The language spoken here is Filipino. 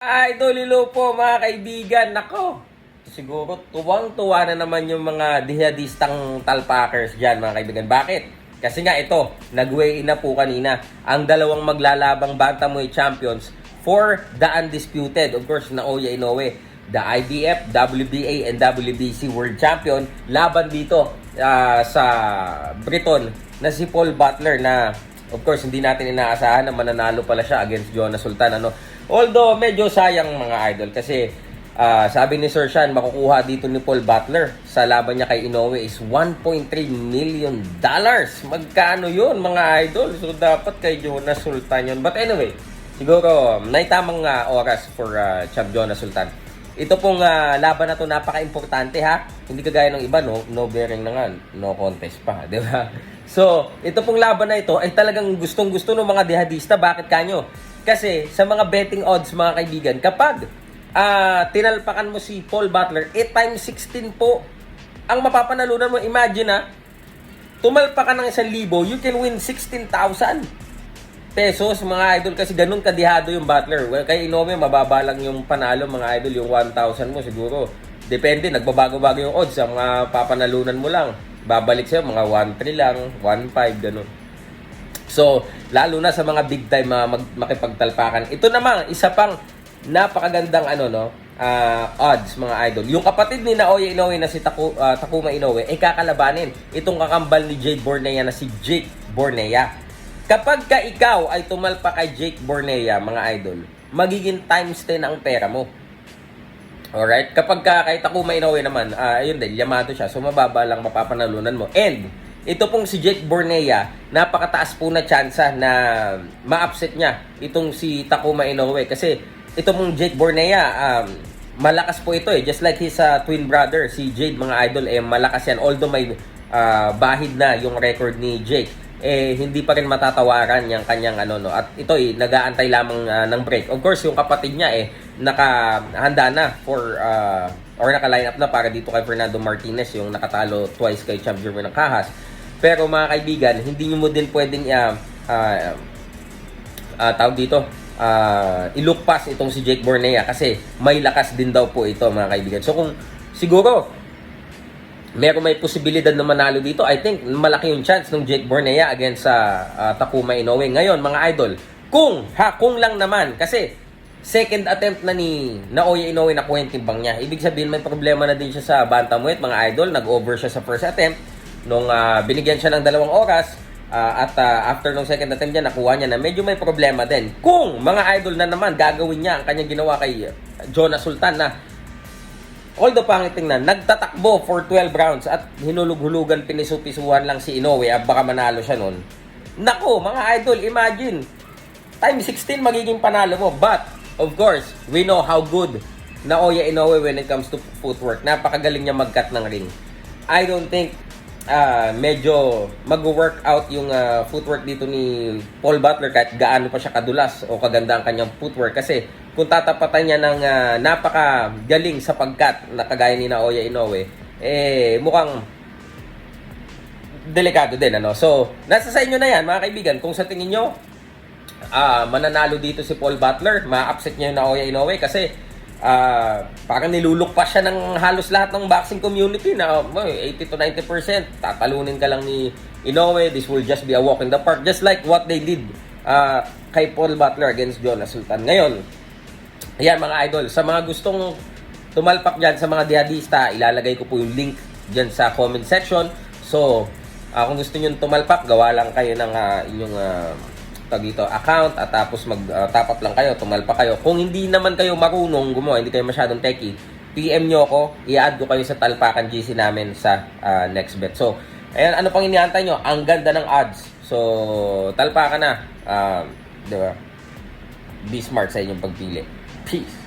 Idol, hello po mga kaibigan. Nako, siguro tuwang-tuwa na naman yung mga dihadistang talpakers dyan mga kaibigan. Bakit? Kasi nga ito, nag-weigh na po kanina ang dalawang maglalabang bantamweight champions for the undisputed. Of course, Naoya Inoue, the IBF, WBA, and WBC World Champion. Laban dito ah, sa Briton na si Paul Butler na Of course, hindi natin inaasahan na mananalo pala siya against Jonas Sultan. Ano? Although, medyo sayang mga idol kasi ah, sabi ni Sir Sean, makukuha dito ni Paul Butler sa laban niya kay Inoue is 1.3 million dollars. Magkano yun mga idol? So, dapat kay Jonas Sultan yun. But anyway, siguro, naitamang ah, oras for uh, Champ Jonas Sultan. Ito pong ah, laban na to napaka-importante ha. Hindi kagaya ng iba no, no bearing na nga, no contest pa, di ba? So, ito pong laban na ito ay talagang gustong-gusto ng mga dihadista. Bakit kanyo? Kasi sa mga betting odds mga kaibigan, kapag ah, tinalpakan mo si Paul Butler, 8 times 16 po ang mapapanalunan mo. Imagine ha, tumalpa ka ng 1,000, you can win 16,000 pesos mga idol kasi ganun kadihado yung Butler. Well, kay Inome mababa lang yung panalo mga idol yung 1,000 mo siguro. Depende, nagbabago-bago yung odds ang mga papanalunan mo lang. Babalik siya mga 1,3 lang, 1,5 ganun. So, lalo na sa mga big time mga mag- makipagtalpakan. Ito naman, isa pang napakagandang ano no, ah, odds mga idol. Yung kapatid ni Naoya Inoue na si Taku, ah, Takuma Inoue ay kakalabanin itong kakambal ni Jade Bornea na si Jake Bornea. Kapag ka ikaw ay tumalpa kay Jake Bornea, mga idol, magiging times 10 ang pera mo. Alright? Kapag ka kay Takuma Inoue naman, ah, ayun din, Yamato siya. So, mababa lang mapapanalunan mo. And, ito pong si Jake Bornea, napakataas po na tsansa na ma-upset niya itong si Takuma Inoue. Kasi, ito pong Jake Bornea, um, malakas po ito eh. Just like his uh, twin brother, si Jade, mga idol, eh, malakas yan. Although may uh, bahid na yung record ni Jake eh hindi pa rin matatawaran yung kanyang ano no? At ito eh nagaantay lamang ah, ng break. Of course yung kapatid niya eh nakahanda na for uh, or naka-line up na para dito kay Fernando Martinez yung nakatalo twice kay Champ Jermaine ng Kahas. Pero mga kaibigan hindi niyo mo din pwedeng uh, uh, uh, tawag dito uh, ilook pass itong si Jake Bornea kasi may lakas din daw po ito mga kaibigan. So kung siguro meron may posibilidad na manalo dito. I think malaki yung chance ng Jake Bornea against sa uh, Takuma Inoue. Ngayon, mga idol, kung, ha, kung lang naman, kasi second attempt na ni Naoya Inoue na yung timbang niya. Ibig sabihin, may problema na din siya sa bantamweight, mga idol. Nag-over siya sa first attempt. Nung ah, binigyan siya ng dalawang oras, ah, at ah, after nung second attempt niya, nakuha niya na medyo may problema din. Kung mga idol na naman, gagawin niya ang kanyang ginawa kay Jonas Sultan na Although pangit tingnan, nagtatakbo for 12 rounds at hinulog-hulugan, pinisupisuhan lang si Inoue at baka manalo siya nun. Nako, mga idol, imagine, time 16 magiging panalo mo. But, of course, we know how good Naoya Inoue when it comes to footwork. Napakagaling niya mag-cut ng ring. I don't think ah, medyo mag-work out yung ah, footwork dito ni Paul Butler kahit gaano pa siya kadulas o kaganda ang kanyang footwork kasi kung tatapatan niya ng ah, napakagaling sa pagkat na kagaya ni Naoya Inoue eh mukhang delikado din ano. So, nasa sa inyo na yan mga kaibigan kung sa tingin nyo ah mananalo dito si Paul Butler, ma-upset niya yung Naoya Inoue kasi ah parang nilulukpas siya ng halos lahat ng boxing community na oh, 80 to 90% tatalunin ka lang ni Inoue. This will just be a walk in the park just like what they did ah kay Paul Butler against Jonas Sultan. Ngayon, Ayan mga idol, sa mga gustong tumalpak dyan sa mga dihadista, ilalagay ko po yung link dyan sa comment section. So, ah, kung gusto nyo tumalpak, gawa lang kayo ng ah, inyong uh, dito, account at tapos mag-top up lang kayo, tumalpak kayo. Kung hindi naman kayo marunong gumawa, hindi kayo masyadong techie, PM nyo ako, i-add ko kayo sa talpakan GC namin sa ah, next bet. So, ayan, ano pang iniantay nyo? Ang ganda ng odds. So, talpakan na. Ah, di ba? Be smart sa inyong pagpili. Peace.